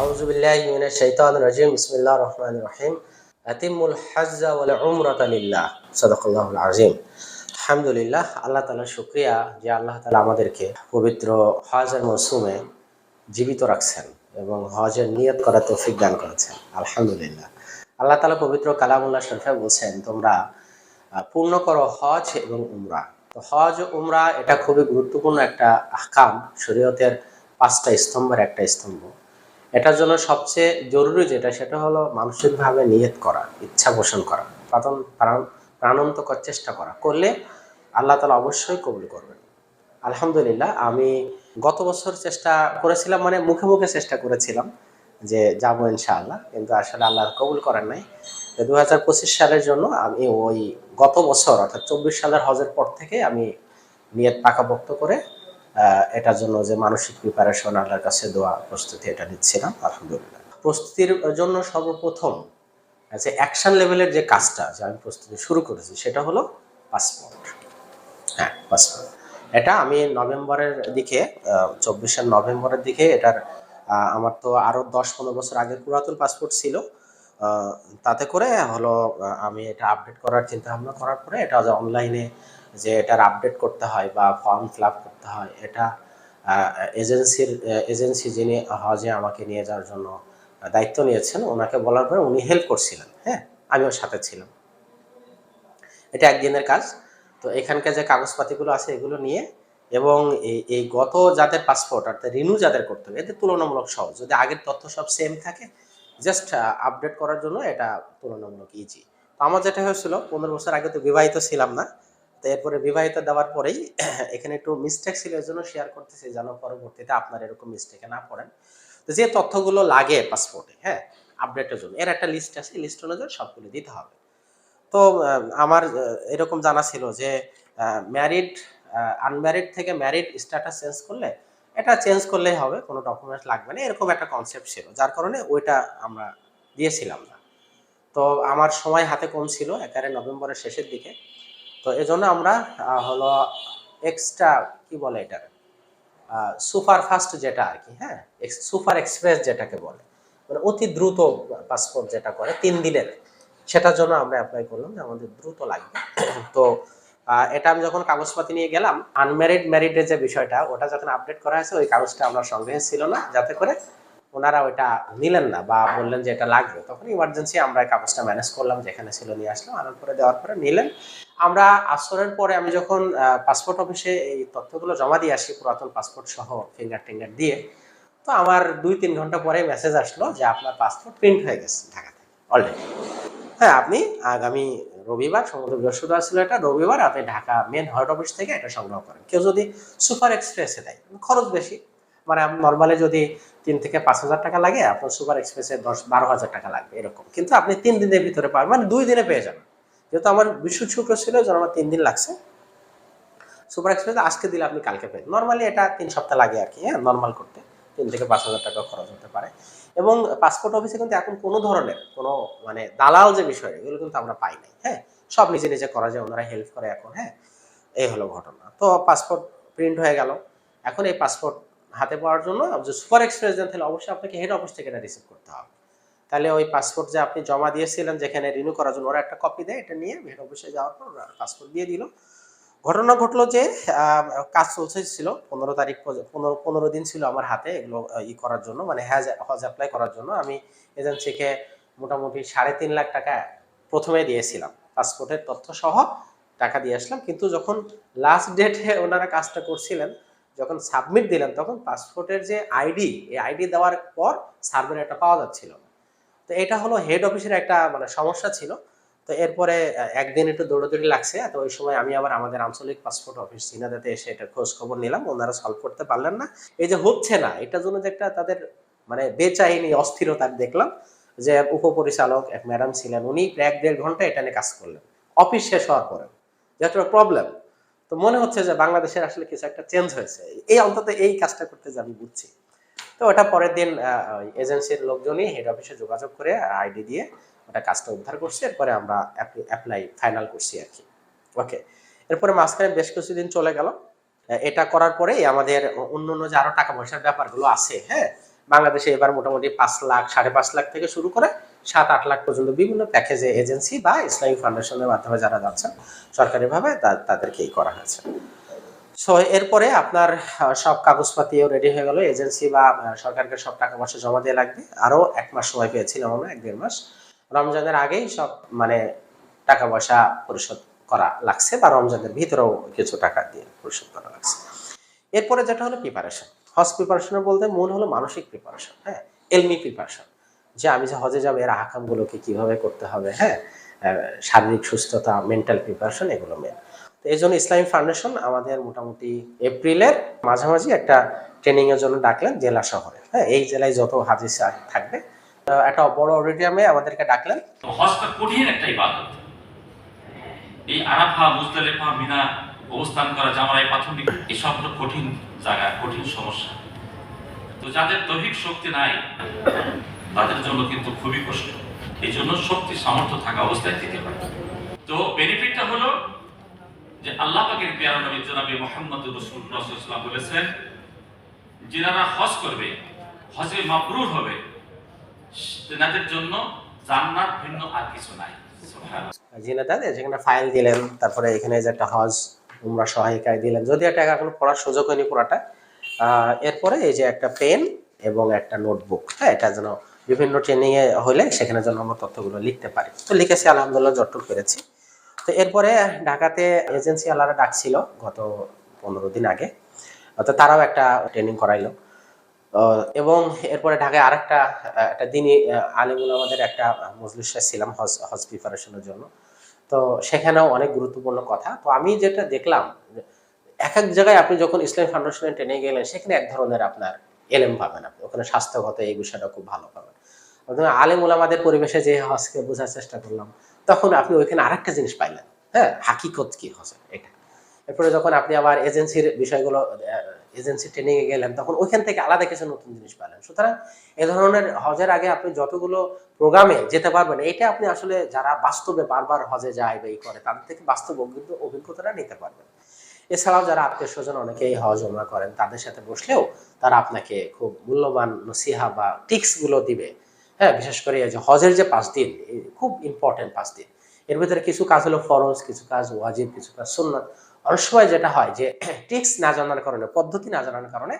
আউজুবিল্লাহ মিনা শৈতান রাজিম ইসমিল্লা রহমান রহিম আতিমুল হাজ্জা ওয়াল উমরাত আলিল্লাহ সদাকুল্লাহ আজিম আলহামদুলিল্লাহ, আল্লাহ তালা শুক্রিয়া যে আল্লাহ তালা আমাদেরকে পবিত্র হজের মৌসুমে জীবিত রাখছেন এবং হজের নিয়ত করার তৌফিক দান করেছেন। আলহামদুলিল্লাহ। আল্লাহ তালা পবিত্র কালামুল্লাহ শরফে বলছেন, তোমরা পূর্ণ করো হজ এবং উমরা। তো হজ উমরা এটা খুবই গুরুত্বপূর্ণ একটা আহকাম। শরীয়তের পাঁচটা স্তম্ভের একটা স্তম্ভ। এটার জন্য সবচেয়ে জরুরি যেটা, সেটা হলো মানসিকভাবে নিয়ত করা, ইচ্ছা পোষণ করা প্রাণ প্রাণ- প্রাণান্তকর চেষ্টা করা। করলে আল্লাহ তালা অবশ্যই কবুল করবেন। আলহামদুলিল্লাহ, আমি গত বছর চেষ্টা করেছিলাম মানে মুখে মুখে চেষ্টা করেছিলাম যে যাব ইনশাআল্লাহ, কিন্তু আসলে আল্লাহ কবুল করেন নাই। দু হাজার পঁচিশ সালের জন্য আমি ওই গত বছর, অর্থাৎ চব্বিশ সালের হজের পর থেকে আমি নিয়ত পাকাপোক্ত করে এটার জন্য যে মানসিক প্রিপারেশন আল্লাহর কাছে দোয়া, প্রস্তুতি এটা নিচ্ছিলাম, আলহামদুলিল্লাহ। প্রস্তুতির জন্য সর্বপ্রথম যে অ্যাকশন লেভেলের যে কাজটা যে আমি প্রস্তুতি শুরু করেছি, সেটা হলো পাসপোর্ট হ্যাঁ পাসপোর্ট এটা আমি নভেম্বরের দিকে চব্বিশের নভেম্বরের দিকে এটার আমার তো আরও দশ পনেরো বছর আগের পুরাতন পাসপোর্ট ছিল তাতে করে হলো আমি এটা আপডেট করার চিন্তা ভাবনা করার পরে এটা অনলাইনে যে এটার আপডেট করতে হয় বা ফর্ম ফিল করতে হয়, এটা এজেন্সির এজেন্সি যিনি হজে আমাকে নিয়ে যাওয়ার জন্য দায়িত্ব নিয়েছেন, ওনাকে বলার পরে উনি হেল্প করছিলেন হ্যাঁ? আমি ওর সাথে ছিলাম। এটা একদিনের কাজ। তো এখানকার যে কাগজপাতিগুলো আছে, এগুলো নিয়ে এবং এই এই গত যাদের পাসপোর্ট অর্থাৎ রিনিউ যাদের করতে হবে, এদের তুলনামূলক সহজ। যদি আগের তথ্য সব সেম থাকে জাস্ট আপডেট করার জন্য এটা তুলনামূলক ইজি তো আমার যেটা হয়েছিল, পনেরো বছর আগে তো বিবাহিত ছিলাম না তো এরপরে বিবাহিত দেওয়ার পরেই এখানে একটু মিস্টেক ছিল এর জন্য শেয়ার করতেছি, যেন পরবর্তীতে আপনার এরকম মিস্টেকে না পড়েন। তো যে তথ্যগুলো লাগে পাসপোর্টে হ্যাঁ আপডেটের জন্য, এর একটা লিস্ট আছে লিস্ট অনুযায়ী সবগুলো দিতে হবে। তো আমার এরকম জানা ছিল যে ম্যারিড আনম্যারিড থেকে ম্যারিড স্ট্যাটাস চেঞ্জ করলে, এটা চেঞ্জ করলেই হবে, কোনো ডকুমেন্টস লাগবে না, এরকম একটা কনসেপ্ট ছিল, যার কারণে ওইটা আমরা দিয়েছিলাম না। তো আমার সময় হাতে কম ছিল, একেবারে নভেম্বরের শেষের দিকে। তো এজন্য আমরা হলো এক্সট্রা কি বলে এটা? সুপার ফাস্ট যেটা আর কি হ্যাঁ? সুপার এক্সপ্রেস যেটাকে বলে। মানে অতি দ্রুত পাসপোর্ট যেটা করে, তিন দিনের। সেটার জন্য আমরা অ্যাপ্লাই করলাম যে আমাদের দ্রুত লাগবে। তো এটা আমি যখন কাগজপাতি নিয়ে গেলাম আনম্যারিড ম্যারিডের যে বিষয়টা, ওটা যখন আপডেট করা হয়েছে, ওই কাগজটা আমার সঙ্গে ছিল না, যাতে করে ওনারা ওইটা নিলেন না বা বললেন যে এটা লাগবে। তখন ইমার্জেন্সি আমরা কাগজটা ম্যানেজ করলাম, যেখানে ছিল নিয়ে আসলাম আনার পরে দেওয়ার পরে নিলেন। আমরা আসরের পরে আমি যখন পাসপোর্ট অফিসে এই তথ্যগুলো জমা দিয়ে আসি, পুরাতন পাসপোর্ট সহ ফিঙ্গার টিঙ্গার দিয়ে, তো আমার দুই তিন ঘণ্টা পরে মেসেজ আসলো যে আপনার পাসপোর্ট প্রিন্ট হয়ে গেছে ঢাকা থেকে অলরেডি হ্যাঁ আপনি আগামী রবিবার সমুদ্র বৃহস্পতিবার ছিল এটা, রবিবার আপনি ঢাকা মেন হেড অফিস থেকে এটা সংগ্রহ করেন। কেউ যদি সুপার এক্সপ্রেসে দেয়, খরচ বেশি। মানে নর্মালি যদি তিন থেকে পাঁচ হাজার টাকা লাগে, আপনার সুপার এক্সপ্রেসে দশ, বারো হাজার টাকা লাগবে এরকম। কিন্তু আপনি তিন দিনের ভিতরে পাবেন মানে দুই দিনে পেয়ে যাবেন। যেহেতু আমার বিশ্ব শুক্র ছিল, যেন আমার তিন দিন লাগছে। সুপার এক্সপ্রেস আজকে দিলে আপনি কালকে পেয়ে নর্মালি এটা তিন সপ্তাহ লাগে আর কি হ্যাঁ নর্মাল করতে। তিন থেকে পাঁচ হাজার টাকা খরচ হতে পারে। এবং পাসপোর্ট অফিসে কিন্তু এখন কোনো ধরনের কোনো মানে দালাল যে বিষয়, এগুলো কিন্তু আমরা পাই নাই হ্যাঁ। সব নিজে নিজে করা যায়, ওনারা হেল্প করে এখন হ্যাঁ। এই হলো ঘটনা। তো পাসপোর্ট প্রিন্ট হয়ে গেল। এখন এই পাসপোর্ট হাতে পাওয়ার জন্য সুপার এক্সপ্রেস দেন, তাহলে অবশ্যই আপনাকে হেড অফিস থেকে এটা রিসিভ করতে হবে। তাহলে ওই পাসপোর্ট যে আপনি জমা দিয়েছিলেন, যেখানে রিনিউ করার জন্য ওরা একটা কপি দেয়, এটা নিয়ে হেড অফিসে যাওয়ার পর ওরা পাসপোর্ট দিয়ে দিল। ঘটনা ঘটলো যে কাজ চলছে ছিল, পনেরো তারিখ পনেরো পনেরো দিন ছিল আমার হাতে এগুলো ই করার জন্য মানে হ্যাজ, হজ অ্যাপ্লাই করার জন্য। আমি এজেন্সিকে মোটামুটি সাড়ে তিন লাখ টাকা প্রথমে দিয়েছিলাম পাসপোর্টের তথ্য সহ টাকা দিয়ে আসলাম। কিন্তু যখন লাস্ট ডেটে ওনারা কাজটা করছিলেন যখন সাবমিট দিলাম তখন পাসপোর্টের যে আইডি এই আইডি দেওয়ার পর সার্ভের একটা পাওয়া যাচ্ছিল। তো এটা হলো হেড অফিসের একটা মানে সমস্যা ছিল। তো এরপরে একদিন একটু দৌড়াদৌড়ি লাগছে। তো ওই সময় আমি আবার আমাদের আঞ্চলিক পাসপোর্ট অফিস চিনাদাতে এসে এটা খোঁজ খবর নিলাম। ওনারা সলভ করতে পারলেন না। এই যে হচ্ছে না, এটার জন্য যে একটা তাদের মানে বেচাইনি অস্থিরতা দেখলাম যে উপপরিচালক এক ম্যাডাম ছিলেন। উনি প্রায় এক দেড় ঘণ্টা এটা নিয়ে কাজ করলেন। অফিস শেষ হওয়ার পরে। যেহেতু প্রবলেম তো মনে হচ্ছে যে বাংলাদেশের আসলে কিছু একটা চেঞ্জ হয়েছে। এই অন্তত এই কাজটা করতে যে আমি বুঝছি। তো ওটা পরের দিন এজেন্সির লোকজনই হেড অফিসে যোগাযোগ করে আইডি দিয়ে ওটা কাজটা উদ্ধার করছি। এরপরে আমরা অ্যাপ্লাই ফাইনাল করছি আর কি। ওকে এরপরে মাঝখানে বেশ কিছুদিন চলে গেল। এটা করার পরেই আমাদের অন্য অন্য যে আরও টাকা পয়সার ব্যাপারগুলো আছে হ্যাঁ বাংলাদেশে এবার মোটামুটি পাঁচ লাখ, সাড়ে পাঁচ লাখ থেকে শুরু করে সাত আট লাখ পর্যন্ত বিভিন্ন প্যাকেজে এজেন্সি বা ইসলামিক ফাউন্ডেশনের মাধ্যমে যারা যাচ্ছেন, সরকারিভাবে তাদেরকেই করা হয়েছে। সো এরপরে আপনার সব কাগজপাতিও রেডি হয়ে গেল এজেন্সি বা সরকারকে সব টাকা পয়সা জমা দিয়ে লাগবে। আরও এক মাস সময় পেয়েছিলাম আমরা, এক দেড় মাস। রমজানের আগেই সব মানে টাকা পয়সা পরিশোধ করা লাগছে বা রমজানের ভিতরেও কিছু টাকা দিয়ে পরিশোধ করা লাগছে। এরপরে যেটা হলো প্রিপারেশন হজ প্রিপারেশন বলতে মূল হলো মানসিক প্রিপারেশন হ্যাঁ? এলমি প্রিপারেশন যে আমি যে হজে যাব, এর আহকামগুলোকে কীভাবে করতে হবে হ্যাঁ? শারীরিক সুস্থতা মেন্টাল প্রিপারেশন এগুলো মেন তো এই জন্য ইসলামিক ফাউন্ডেশন আমাদের মোটামুটি এপ্রিলের মাঝামাঝি একটা ট্রেনিং এর জন্য ডাকলেন জেলা শহরে। হ্যাঁ এই জেলায় যত হাজির থাকবে একটা বড় অডিটোরিয়ামে আমাদেরকে ডাকলেন। কঠিন একটা এই আরাফা, মুজদালিফা, মিনা অবস্থান করা জামারাই প্রাথমিক, এই সবগুলো কঠিন জায়গা, কঠিন সমস্যা। তো যাদের দৈহিক শক্তি নাই তাদের জন্য কিন্তু খুবই কষ্ট। এই জন্য শক্তি সামর্থ্য থাকা অবস্থায় থেকে হয়। তো বেনিফিটটা হলো যে আল্লাহ পাকের পেয়ারা নবী জনাবি মোহাম্মদ রসুল রসুলাম বলেছেন যিনারা হজ করবে হজে মাবরুর হবে তেনাদের জন্য জান্নাত ভিন্ন আর কিছু নাই। যেখানে ফাইল দিলেন তারপরে এখানে যে একটা হজ উমরা সহায়িকায় দিলেন যদি এটা এখন পড়ার সুযোগ হয়নি আহ, এরপরে এই যে একটা পেন এবং একটা নোটবুক হ্যাঁ এটা যেন বিভিন্ন ট্রেনিং এ হলে সেখানে যেন আমরা তথ্যগুলো লিখতে পারি। তো লিখেছি, আলহামদুলিল্লাহ যতটুকু পেরেছি তো এরপরে ঢাকাতে এজেন্সি আলারা ডাকছিল গত পনেরো দিন আগে। তো তারাও একটা ট্রেনিং করাইলো। এবং এরপরে ঢাকায় আরেকটা, একটা দিনই আলিমুল আমাদের একটা মজলিসে ছিলাম হজ হজ প্রিপারেশনের জন্য। তো সেখানেও অনেক গুরুত্বপূর্ণ কথা। তো আমি যেটা দেখলাম, এক এক জায়গায় আপনি যখন ইসলাম ফাউন্ডেশনে ট্রেনে গেলেন, সেখানে এক ধরনের আপনার এলেম পাবেন আপনি। ওখানে স্বাস্থ্যগত এই বিষয়টা খুব ভালো পাবেন। অথবা আলেম আমাদের পরিবেশে যে হজকে বোঝার চেষ্টা করলাম, তখন আপনি ওইখানে আরেকটা জিনিস পাইলেন। হ্যাঁ হাকিকত কি হজের? এটা। এরপরে যখন আপনি আবার এজেন্সির বিষয়গুলো এজেন্সি ট্রেনিং এ গেলেন, তখন ওইখান থেকে আলাদা কিছু নতুন জিনিস পেলেন সুতরাং এ ধরনের হজের আগে আপনি যতগুলো প্রোগ্রামে যেতে পারবেন এটা আপনি আসলে যারা বাস্তবে বারবার হজে যায় বা এই করে, তাদের থেকে বাস্তব অভিজ্ঞতাটা নিতে পারবেন। এছাড়াও যারা আত্মীয় স্বজন অনেকেই হজ ওমরা করেন, তাদের সাথে বসলেও তারা আপনাকে খুব মূল্যবান নসিহা বা টিক্সগুলো দিবে। হ্যাঁ বিশেষ করে এই যে হজের যে পাঁচ দিন খুব ইম্পর্টেন্ট পাঁচ দিন। এর ভিতরে কিছু কাজ হলো ফরজ, কিছু কাজ ওয়াজিব, কিছু কাজ সুন্নাত। অনেক সময় যেটা হয় যে টিক্স না জানার কারণে, পদ্ধতি না জানার কারণে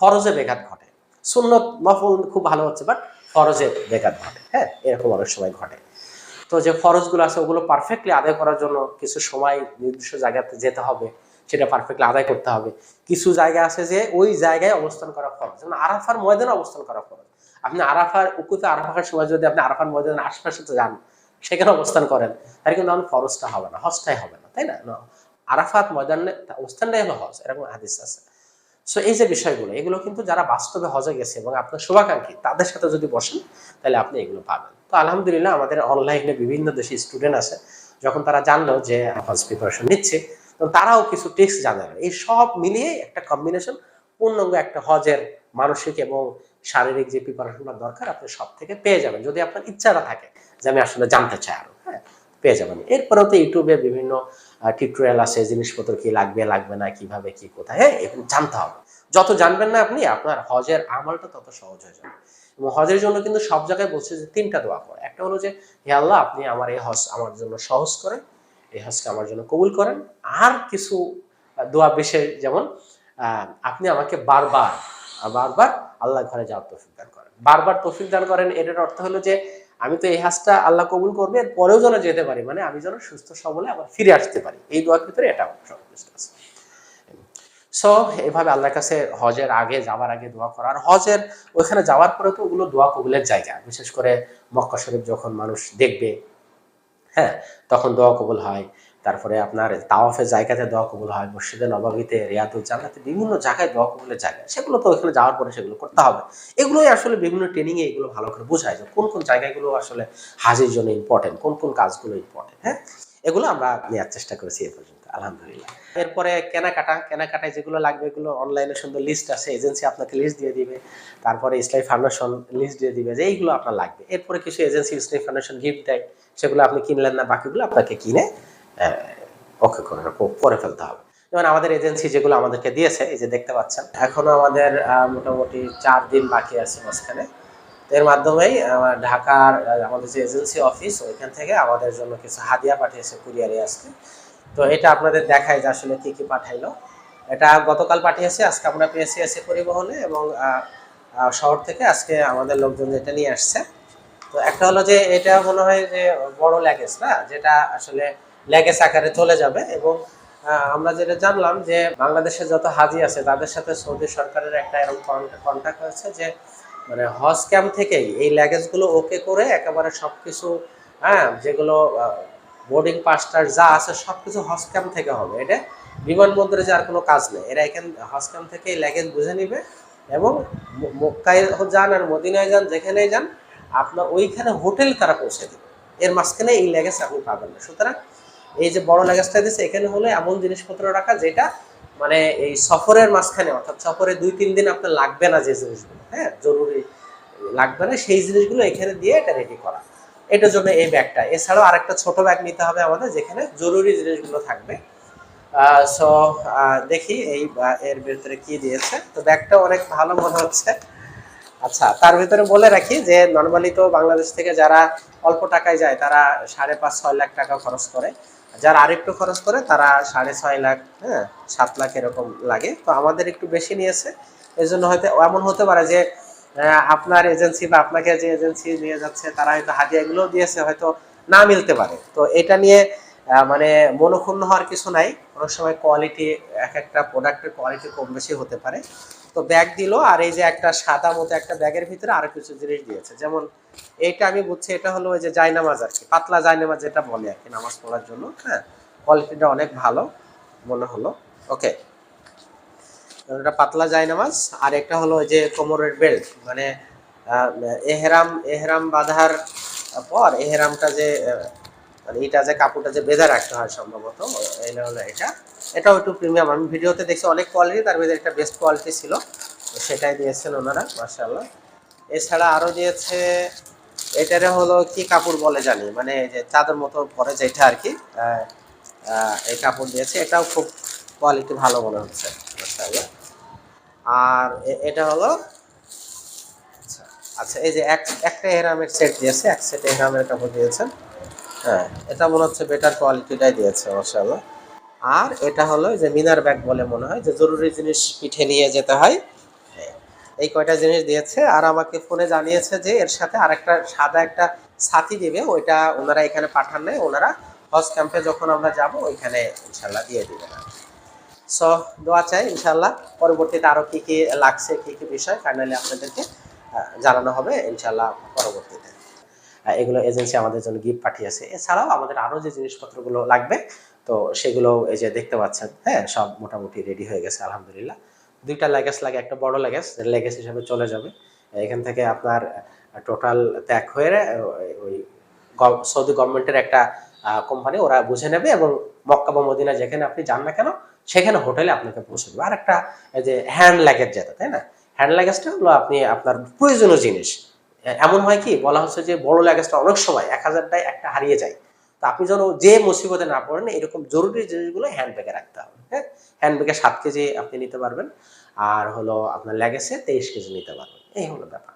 ফরজে বেঘাত ঘটে। সুন্নত নফল খুব ভালো হচ্ছে বাট ফরজে বেঘাত ঘটে। হ্যাঁ এরকম অনেক সময় ঘটে। তো যে ফরজগুলো আছে, ওগুলো পারফেক্টলি আদায় করার জন্য কিছু সময় নির্দিষ্ট জায়গাতে যেতে হবে, সেটা পারফেক্টলি আদায় করতে হবে। কিছু জায়গা আছে যে, ওই জায়গায় অবস্থান করা ফরজ। যেমন আরাফার ময়দানে অবস্থান করা ফরজ। আপনি আরাফার উকুতে আরাফার সময় যদি আপনি আরাফার ময়দানের আশপাশে যান, সেখানে অবস্থান করেন, তাহলে কিন্তু আমার ফরজটা হবে না, হজটাই হবে না, তাই না? আরাফাত ময়দানে অবস্থানটাই হলো হজ, এরকম হাদিস আছে। সো এই যে বিষয়গুলো, এগুলো কিন্তু যারা বাস্তবে হজে গেছে এবং আপনার শুভাকাঙ্ক্ষী, তাদের সাথে যদি বসেন, তাহলে আপনি এগুলো পাবেন। তো আলহামদুলিল্লাহ আমাদের অনলাইনে বিভিন্ন দেশে স্টুডেন্ট আছে, যখন তারা জানলো যে হজ প্রিপারেশন নিচ্ছে, তো তারাও কিছু টিক্স জানেন এই সব মিলিয়ে একটা কম্বিনেশন পূর্ণাঙ্গ একটা হজের মানসিক এবং শারীরিক যে প্রিপারেশনটা দরকার, আপনি সব থেকে পেয়ে যাবেন। যদি আপনার ইচ্ছাটা থাকে যে আমি আসলে জানতে চাই আরও হ্যাঁ পেয়ে যাবেন। এরপরেও তো ইউটিউবে বিভিন্ন টিউটোরিয়াল আছে, জিনিসপত্র কি লাগবে লাগবে না, কীভাবে, কি, কোথায় হ্যাঁ এগুলো জানতে হবে। যত জানবেন না আপনি, আপনার হজের আমলটা তত সহজ হয়ে যাবে। এবং হজের জন্য কিন্তু সব জায়গায় বলছে যে তিনটা দোয়া করে একটা হলো যে, হে আল্লাহ, আপনি আমার এই হজ আমার জন্য সহজ করেন, এই হজকে আমার জন্য কবুল করেন। আর কিছু দোয়া বিশেষ যেমন আপনি আমাকে বারবার বারবার আল্লাহ ঘরে যাওয়ার তৌফিক দান করেন। বারবার তৌফিক দান করেন, এটার অর্থ হলো যে আমি তো এই হাজটা আল্লাহ কবুল করবে এর পরেও যেন যেতে পারি মানে আমি যেন সুস্থ, সবলে আবার ফিরে আসতে পারি। এই দোয়ার ভিতরে এটা সন্তুষ্ট আছে। সো এভাবে আল্লাহর কাছে হজের আগে, যাওয়ার আগে দোয়া করা। আর হজের ওইখানে যাওয়ার পরে তো ওগুলো দোয়া কবুলের জায়গা। বিশেষ করে মক্কা শরীফ যখন মানুষ দেখবে হ্যাঁ তখন দোয়া কবুল হয়। তারপরে আপনার তাওয়াফের জায়গাতে দোয়া কবুল হয়, মসজিদে নবাবিতে রিয়াদুল জান্নাতে বিভিন্ন জায়গায় দোয়া কবুলের জায়গা। সেগুলো তো ওখানে যাওয়ার পরে সেগুলো করতে হবে। এগুলোই আসলে বিভিন্ন ট্রেনিংয়ে এগুলো ভালো করে বোঝায় যে কোন কোন জায়গাগুলো আসলে হাজির জন্য ইম্পর্টেন্ট কোন কোন কাজগুলো ইম্পর্টেন্ট হ্যাঁ? এগুলো আমরা নেওয়ার চেষ্টা করেছি এ পর্যন্ত, আলহামদুলিল্লাহ। এরপরে কেনাকাটা, কেনাকাটায় যেগুলো লাগবে এগুলো অনলাইনে সুন্দর লিস্ট আছে এজেন্সি আপনাকে লিস্ট দিয়ে দিবে। তারপরে ইসলামী ফাউন্ডেশন লিস্ট দিয়ে দিবে যে এইগুলো আপনার লাগবে। এরপরে কিছু এজেন্সি ইসলামী ফাউন্ডেশন গিফট দেয়, সেগুলো আপনি কিনলেন না, বাকিগুলো আপনাকে কিনে ওকে করে করে ফেলতে হবে। যেমন আমাদের এজেন্সি যেগুলো আমাদেরকে দিয়েছে, এই যে দেখতে পাচ্ছেন, এখনও আমাদের মোটামুটি চার দিন বাকি আছে মাঝখানে। এর মাধ্যমেই ঢাকার আমাদের যে এজেন্সি অফিস, ওইখান থেকে আমাদের জন্য কিছু হাদিয়া পাঠিয়েছে কুরিয়ারে আজকে। তো এটা আপনাদের দেখায় যে আসলে কী কী পাঠাইলো। এটা গতকাল পাঠিয়েছে, আজকে আমরা পেয়েছি এসে পরিবহনে এবং শহর থেকে আজকে আমাদের লোকজন যেটা নিয়ে আসছে। তো একটা হলো যে, এটা মনে হয় যে বড় ল্যাগেজ না, যেটা আসলে ল্যাগেজ আকারে চলে যাবে এবং আমরা যেটা জানলাম যে বাংলাদেশে যত হাজি আছে, তাদের সাথে সৌদি সরকারের একটা এরকম কন্ট্যাক্ট হয়েছে যে মানে হজ ক্যাম্প থেকেই এই ল্যাগেজগুলো ওকে করে একেবারে সব কিছু হ্যাঁ যেগুলো বোর্ডিং পাসটার যা আছে সব কিছু হজ ক্যাম্প থেকে হবে। এটা বিমানবন্দরে যার কোনো কাজ নেই। এরা এখান, হজ ক্যাম্প থেকে এই ল্যাগেজ বুঝে নিবে এবং মক্কায় যান আর মদিনায় যান, যেখানেই যান, আপনার ওইখানে হোটেল তারা পৌঁছে দেবে। এর মাঝখানে এই ল্যাগেজ আপনি পাবেন না। সুতরাং এই যে বড় ল্যাগেজটা দিচ্ছে এখানে হলো এমন জিনিসপত্র রাখা যেটা মানে এই সফরের মাঝখানে, অর্থাৎ সফরে দুই, তিন দিন আপনার লাগবে না যে জিনিসগুলো হ্যাঁ? জরুরি লাগবে না, সেই জিনিসগুলো এখানে দিয়ে এটা রেডি করা। এটার জন্য এই ব্যাগটা। এছাড়াও আরেকটা ছোট ব্যাগ নিতে হবে আমাদের, যেখানে জরুরি জিনিসগুলো থাকবে। সো দেখি এই এর ভিতরে কি দিয়েছে। তো ব্যাগটা অনেক ভালো মনে হচ্ছে। আচ্ছা তার ভিতরে বলে রাখি যে নর্মালি তো বাংলাদেশ থেকে যারা অল্প টাকায় যায়, তারা সাড়ে পাঁচ, ছয় লাখ টাকা খরচ করে। যারা আরেকটু খরচ করে, তারা সাড়ে ছয় লাখ হ্যাঁ সাত লাখ এরকম লাগে। তো আমাদের একটু বেশি নিয়েছে। এই জন্য হয়তো এমন হতে পারে যে আপনার এজেন্সি বা আপনাকে যে এজেন্সি নিয়ে যাচ্ছে, তারা হয়তো হাদিয়াগুলো দিয়েছে, হয়তো না মিলতে পারে। তো এটা নিয়ে মানে মনোক্ষুণ্ণ হওয়ার কিছু নাই। অনেক সময় কোয়ালিটি এক একটা প্রোডাক্টের কোয়ালিটি কম বেশি হতে পারে। তো ব্যাগ দিল আর এই যে একটা সাদা মতো একটা ব্যাগের ভিতরে আরও কিছু জিনিস দিয়েছে। যেমন এইটা আমি বুঝছি, এটা হলো ওই যে জায়নামাজ আর কি। পাতলা জায়নামাজ যেটা বলে আর কি, নামাজ পড়ার জন্য হ্যাঁ? কোয়ালিটিটা অনেক ভালো মনে হলো। ওকে এটা পাতলা জায়নামাজ, আর একটা হলো ওই যে কোমরের বেল্ট মানে এহরাম এহরাম বাঁধার পর এহরামটা যে মানে এটা যে কাপড়টা যে বেঁধে রাখতে হয় সম্ভবত এটা হলো এটা। এটাও একটু প্রিমিয়াম আমি ভিডিওতে দেখছি অনেক কোয়ালিটি তার ভিতরে একটা বেস্ট কোয়ালিটি ছিল। সেটাই দিয়েছেন ওনারা মার্শাল্লাহ এছাড়া আরও দিয়েছে, এটারে হলো কি কাপড় বলে জানি মানে যে চাদর মতো পরে যেটা আর কি এই কাপড় দিয়েছে। এটাও খুব কোয়ালিটি ভালো মনে হচ্ছে মার্শাল্লাহ আর এটা হলো আচ্ছা আচ্ছা এই যে এক, একটা এহরামের সেট দিয়েছে, এক সেট এহরামের কাপড় দিয়েছেন। হ্যাঁ এটা মনে হচ্ছে বেটার কোয়ালিটিটাই দিয়েছে মার্শাল্লাহ আর এটা হলো যে মিনার ব্যাগ বলে মনে হয় যে জরুরি জিনিস পিঠে নিয়ে যেতে হয়। হ্যাঁ, এই কয়টা জিনিস দিয়েছে আর আমাকে ফোনে জানিয়েছে যে এর সাথে আরেকটা সাদা একটা ছাতি দিবে ওইটা ওনারা এখানে পাঠান নাই ওনারা হজ ক্যাম্পে যখন আমরা যাব ওইখানে ইনশাল্লাহ দিয়ে দিবেন সো দোয়া চাই ইনশাল্লাহ পরবর্তীতে আরও কী কী লাগছে কী কী বিষয় ফাইনালি আপনাদেরকে জানানো হবে ইনশাল্লাহ পরবর্তীতে। এগুলো এজেন্সি আমাদের জন্য গিফট পাঠিয়েছে। এছাড়াও আমাদের আরও যে জিনিসপত্রগুলো লাগবে, তো সেগুলো এই যে দেখতে পাচ্ছেন হ্যাঁ সব মোটামুটি রেডি হয়ে গেছে, আলহামদুলিল্লাহ। দুইটা লেগেজ লাগে, একটা বড় লেগেজ লেগেজ হিসাবে চলে যাবে। এখান থেকে আপনার টোটাল ত্যাগ হয়ে ওই সৌদি গভর্নমেন্টের একটা কোম্পানি ওরা বুঝে নেবে এবং মক্কা বা মদিনা যেখানে আপনি যান না কেন, সেখানে হোটেলে আপনাকে পৌঁছে দেবে। আর একটা যে হ্যান্ড লাগেজ যেটা, তাই না? হ্যান্ড লাগেজটা হলো আপনি আপনার প্রয়োজনীয় জিনিস। এমন হয় কি, বলা হচ্ছে যে বড় লাগেজটা অনেক সময় এক হাজারটায় একটা হারিয়ে যায়। তো আপনি যেন যে মুসিবতে না পড়েন, এরকম জরুরি জিনিসগুলো হ্যান্ড ব্যাগে রাখতে হবে হ্যাঁ? হ্যান্ড ব্যাগে সাত কেজি আপনি নিতে পারবেন, আর হলো আপনার লেগেছে তেইশ কেজি নিতে পারবেন, এই হলো ব্যাপার।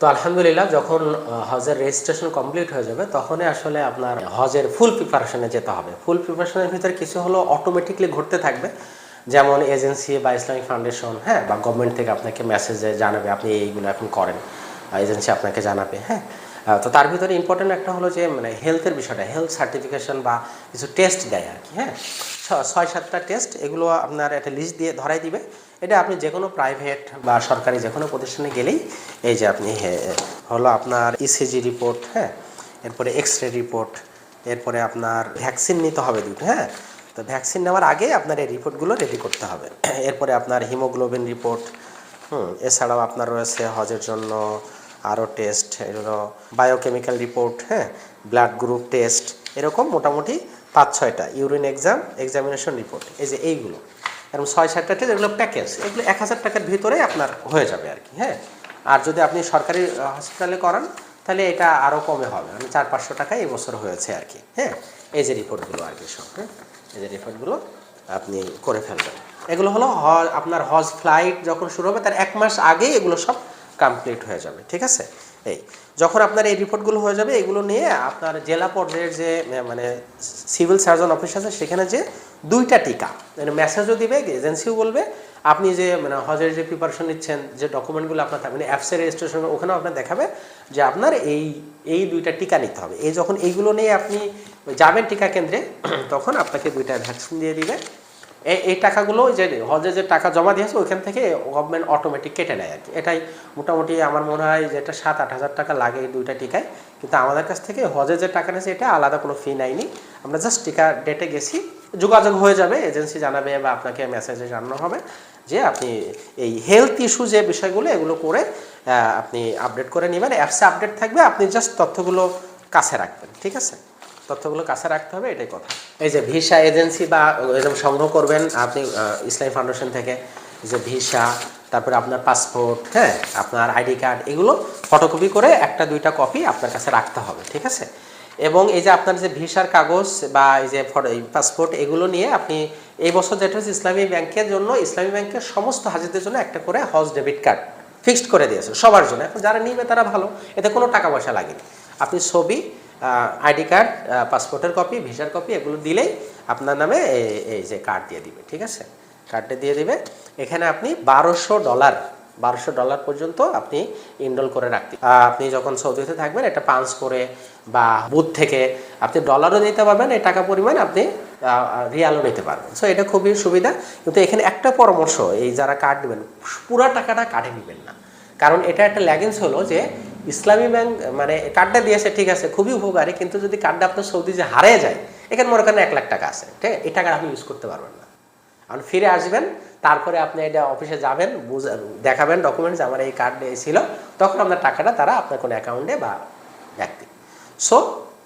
তো আলহামদুলিল্লাহ, যখন হজের রেজিস্ট্রেশন কমপ্লিট হয়ে যাবে, তখনই আসলে আপনার হজের ফুল প্রিপারেশনে যেতে হবে। ফুল প্রিপারেশনের ভিতরে কিছু হলো অটোমেটিকলি ঘটতে থাকবে। যেমন এজেন্সি বা ইসলামিক ফাউন্ডেশন হ্যাঁ বা গভর্নমেন্ট থেকে আপনাকে মেসেজে জানাবে, আপনি এইগুলো এখন করেন। এজেন্সি আপনাকে জানাবে হ্যাঁ? তো তার ভিতরে ইম্পর্টেন্ট একটা হলো যে মানে হেলথের বিষয়টা হেলথ সার্টিফিকেশন বা কিছু টেস্ট দেয় আর কি হ্যাঁ? ছয়, সাতটা টেস্ট এগুলো আপনার একটা লিস্ট দিয়ে ধরাই দিবে। এটা আপনি যে কোনো প্রাইভেট বা সরকারি যে কোনো প্রতিষ্ঠানে গেলেই এই যে আপনি হলো আপনার ইসিজি রিপোর্ট হ্যাঁ? এরপরে এক্স রে রিপোর্ট এরপরে আপনার ভ্যাকসিন নিতে হবে দুটো হ্যাঁ? তো ভ্যাকসিন নেওয়ার আগে আপনার এই রিপোর্টগুলো রেডি করতে হবে। এরপরে আপনার হিমোগ্লোবিন রিপোর্ট হুম, এছাড়াও আপনার রয়েছে হজের জন্য আরও টেস্ট এগুলো বায়োকেমিক্যাল রিপোর্ট হ্যাঁ? ব্লাড গ্রুপ টেস্ট এরকম মোটামুটি পাঁচ, ছয়টা ইউরিন এক্সাম এক্সামিনেশন রিপোর্ট এই যে এইগুলো। এরকম ছয়, সাতটা টেস্ট এগুলো প্যাকেজ এগুলো এক হাজার টাকার ভিতরে আপনার হয়ে যাবে আর কি হ্যাঁ? আর যদি আপনি সরকারি হসপিটালে করান, তাহলে এটা আরও কমে হবে মানে চার, পাঁচশো টাকা এবছর হয়েছে আর কি হ্যাঁ? এই যে রিপোর্টগুলো আর কি সব হ্যাঁ? এই যে রিপোর্টগুলো আপনি করে ফেলবেন। এগুলো হলো আপনার হজ ফ্লাইট যখন শুরু হবে, তার এক মাস আগেই এগুলো সব কমপ্লিট হয়ে যাবে, ঠিক আছে? এই, যখন আপনার এই রিপোর্টগুলো হয়ে যাবে, এগুলো নিয়ে আপনার জেলা পর্যায়ের যে মানে সিভিল সার্জন অফিস আছে, সেখানে যে দুইটা টিকা মানে মেসেজও দিবে এজেন্সিও বলবে, আপনি যে মানে হজের যে প্রিপারেশন নিচ্ছেন, যে ডকুমেন্টগুলো আপনার মানে অ্যাপসের রেজিস্ট্রেশন ওখানেও আপনার দেখাবে যে আপনার এই এই দুইটা টিকা নিতে হবে। এই যখন এইগুলো নিয়ে আপনি যাবেন টিকা কেন্দ্রে, তখন আপনাকে দুইটা ভ্যাকসিন দিয়ে দিবে। এই টাকাগুলো যে হজে যে টাকা জমা দিয়েছে, ওইখান থেকে গভর্নমেন্ট অটোমেটিক কেটে নেয় আর কি এটাই মোটামুটি আমার মনে হয় যে এটা সাত আট হাজার টাকা লাগে এই দুইটা টিকায়। কিন্তু আমাদের কাছ থেকে হজে যে টাকা নিয়েছে, এটা আলাদা কোনো ফি নেয়নি। আমরা জাস্ট টিকা ডেটে গেছি, যোগাযোগ হয়ে যাবে এজেন্সি জানাবে বা আপনাকে মেসেজে জানানো হবে যে আপনি এই হেলথ ইস্যু যে বিষয়গুলো, এগুলো করে আপনি আপডেট করে নেবেন। অ্যাপসে আপডেট থাকবে, আপনি জাস্ট তথ্যগুলো কাছে রাখবেন, ঠিক আছে? তথ্যগুলো কাছে রাখতে হবে, এটাই কথা। এই যে ভিসা এজেন্সি বা এরকম সংগ্রহ করবেন, আপনি ইসলামী ফাউন্ডেশন থেকে যে ভিসা, তারপরে আপনার পাসপোর্ট হ্যাঁ আপনার আইডি কার্ড, এগুলো ফটোকপি করে একটা, দুইটা কপি আপনার কাছে রাখতে হবে, ঠিক আছে? এবং এই যে আপনার যে ভিসার কাগজ বা এই যে পাসপোর্ট, এগুলো নিয়ে আপনি এই বছর যেটা হচ্ছে ইসলামী ব্যাংকের জন্য, ইসলামী ব্যাংকের সমস্ত হাজিদের জন্য একটা করে হজ ডেবিট কার্ড ফিক্সড করে দিয়েছে, সবার জন্য। এখন যারা নিবে তারা ভালো, এতে কোনো টাকা পয়সা লাগেনি। আপনি ছবি আইডি কার্ড পাসপোর্টের কপি, ভিসার কপি, এগুলো দিলেই আপনার নামে এই- যে কার্ড দিয়ে দিবে, ঠিক আছে? কার্ডটা দিয়ে দিবে। এখানে আপনি বারোশো ডলার বারোশো ডলার পর্যন্ত আপনি ইনরোল করে রাখতে আপনি যখন সৌদিতে থাকবেন, এটা পাঞ্চ করে বা বুথ থেকে আপনি ডলারও নিতে পারবেন, এই টাকা পরিমাণ আপনি রিয়ালও নিতে পারবেন। সো এটা খুবই সুবিধা। কিন্তু এখানে একটা পরামর্শ, এই যারা কার্ড নেবেন, পুরো টাকাটা কাটে নেবেন না। কারণ এটা একটা ল্যাগেন্স হলো যে ইসলামী ব্যাংক মানে কার্ডটা দিয়েছে, ঠিক আছে, খুবই উপকারী, কিন্তু যদি কার্ডটা আপনার সৌদি যে হারিয়ে যায়, এখানে মনে করেন এক লাখ টাকা আছে, ঠিক আছে, এই টাকা আপনি ইউজ করতে পারবেন না। আপনি ফিরে আসবেন, তারপরে আপনি এটা অফিসে যাবেন দেখাবেন ডকুমেন্টস আমার এই কার্ডে ছিল, তখন আপনার টাকাটা তারা আপনার কোনো অ্যাকাউন্টে বা ব্যক্তি। সো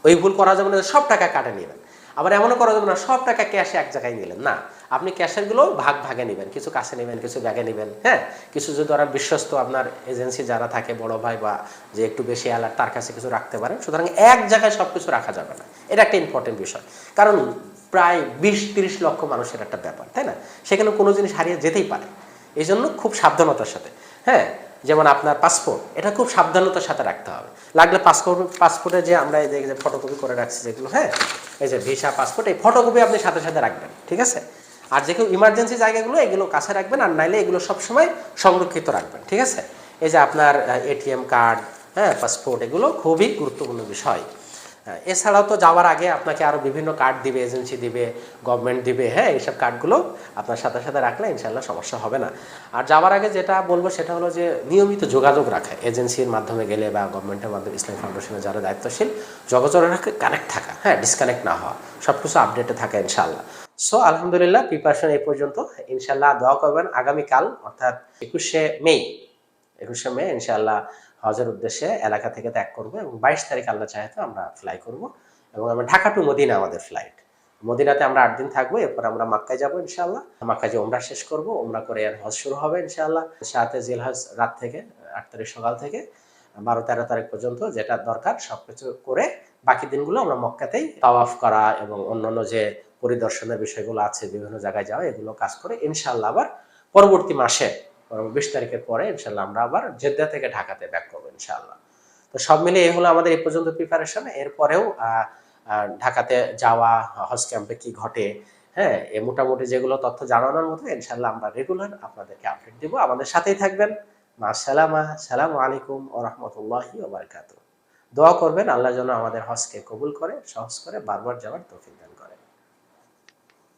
ওই ভুল করা যাবে না, সব টাকা কাটে নেবেন। আবার এমনও করা যাবে না, সব টাকা ক্যাশে এক জায়গায় নিলেন না, আপনি ক্যাশেরগুলো ভাগ ভাগে নেবেন, কিছু কাছে নেবেন, কিছু ব্যাগে নেবেন হ্যাঁ? কিছু যদি ওরা বিশ্বস্ত আপনার এজেন্সি যারা থাকে, বড় ভাই বা যে একটু বেশি অ্যালার্ট তার কাছে কিছু রাখতে পারেন, সুতরাং এক জায়গায় সব কিছু রাখা যাবে না। এটা একটা ইম্পর্টেন্ট বিষয়। কারণ প্রায় বিশ, তিরিশ লক্ষ মানুষের একটা ব্যাপার, তাই না? সেখানে কোনো জিনিস হারিয়ে যেতেই পারে। এই জন্য খুব সাবধানতার সাথে হ্যাঁ? যেমন আপনার পাসপোর্ট এটা খুব সাবধানতার সাথে রাখতে হবে। লাগলে পাসপোর্ট পাসপোর্টে যে আমরা এই যে ফটোকপি করে রাখছি যেগুলো হ্যাঁ? এই যে ভিসা পাসপোর্ট এই ফটোকপি আপনি সাথে সাথে রাখবেন, ঠিক আছে? আর যে কেউ ইমার্জেন্সি জায়গাগুলো, এগুলো কাছে রাখবেন আর নাইলে এগুলো সবসময় সংরক্ষিত রাখবেন, ঠিক আছে? এই যে আপনার এটিএম কার্ড হ্যাঁ পাসপোর্ট এগুলো খুবই গুরুত্বপূর্ণ বিষয়। এছাড়াও তো যাওয়ার আগে আপনাকে আরও বিভিন্ন কার্ড দিবে এজেন্সি দিবে গভর্নমেন্ট দিবে হ্যাঁ এইসব কার্ডগুলো আপনার সাথে সাথে রাখলে ইনশাল্লাহ সমস্যা হবে না। আর যাওয়ার আগে যেটা বলব সেটা হলো যে নিয়মিত যোগাযোগ রাখা এজেন্সির মাধ্যমে গেলে বা গভর্নমেন্টের মাধ্যমে ইসলামী ফাউন্ডেশনের যারা দায়িত্বশীল, যোগাযোগ রাখে কানেক্ট থাকা হ্যাঁ ডিসকানেক্ট না হওয়া সব কিছু আপডেটে থাকা ইনশাল্লাহ সো আলহামদুলিল্লাহ প্রিপারেশন এই পর্যন্ত। ইনশাল্লাহ দোয়া করবেন আগামীকাল, অর্থাৎ একুশে মে একুশে মে ইনশাআল্লাহ হজের উদ্দেশ্যে এলাকা থেকে ত্যাগ করব এবং বাইশ তারিখ আল্লাহ চাহেতে আমরা ফ্লাই করব এবং আমরা ঢাকা টু মদিনা আমাদের ফ্লাইট মদিনাতে আমরা আট দিন থাকব, এরপর আমরা মাক্কায় যাব ইনশাল্লাহ মাক্কায় যে ওমরা শেষ করব ওমরা করে আর হজ শুরু হবে ইনশাল্লাহ সাথে জিল হজ রাত থেকে, আট তারিখ সকাল থেকে, বারো তেরো তারিখ পর্যন্ত যেটা দরকার সবকিছু করে বাকি দিনগুলো আমরা মক্কাতেই তাওয়াফ করা এবং অন্যান্য যে পরিদর্শনের বিষয়গুলো আছে, বিভিন্ন জায়গায় যাওয়া, এগুলো কাজ করে ইনশাল্লাহ আবার পরবর্তী মাসে বিশ তারিখের পরে ইনশাল্লাহ আমরা আবার জেদ্দা থেকে ঢাকাতে ব্যাক করব ইনশাল্লাহ তো সব মিলে এই হলো আমাদের এই পর্যন্ত প্রিপারেশন এরপরেও ঢাকাতে যাওয়া, হজ ক্যাম্পে কি ঘটে হ্যাঁ এ মোটামুটি যেগুলো তথ্য জানানোর মতো ইনশাল্লাহ আমরা রেগুলার আপনাদেরকে আপডেট দিব। আমাদের সাথেই থাকবেন। মা সালামা সালাম আলাইকুম ও রহমতুল্লাহি ওবরকাত দোয়া করবেন, আল্লাহ যেন আমাদের হজকে কবুল করে, সহজ করে বারবার যাওয়ার তৌফিক